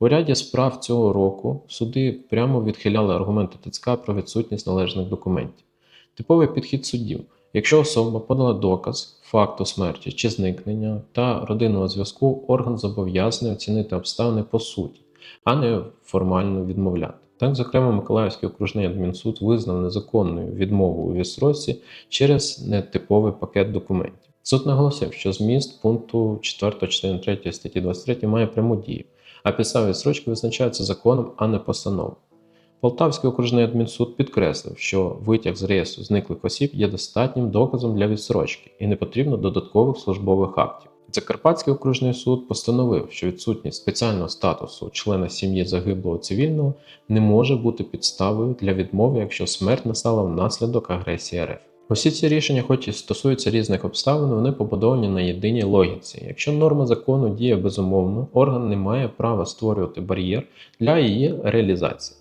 У ряді справ цього року суди прямо відхиляли аргументи ТЦК про відсутність належних документів. Типовий підхід суддів. Якщо особа подала доказ факту смерті чи зникнення та родинного зв'язку, орган зобов'язаний оцінити обставини по суті, а не формально відмовляти. Так, зокрема, Миколаївський окружний адмінсуд визнав незаконною відмову у відстрочці через нетиповий пакет документів. Суд наголосив, що зміст пункту 4 частини 3 статті 23 має пряму дію, а підстави відстрочки визначаються законом, а не постановою. Полтавський окружний адмінсуд підкреслив, що витяг з реєстру зниклих осіб є достатнім доказом для відстрочки і не потрібно додаткових службових актів. Закарпатський окружний суд постановив, що відсутність спеціального статусу члена сім'ї загиблого цивільного не може бути підставою для відмови, якщо смерть настала внаслідок агресії РФ. Усі ці рішення, хоч і стосуються різних обставин, вони побудовані на єдиній логіці. Якщо норма закону діє безумовно, орган не має права створювати бар'єр для її реалізації.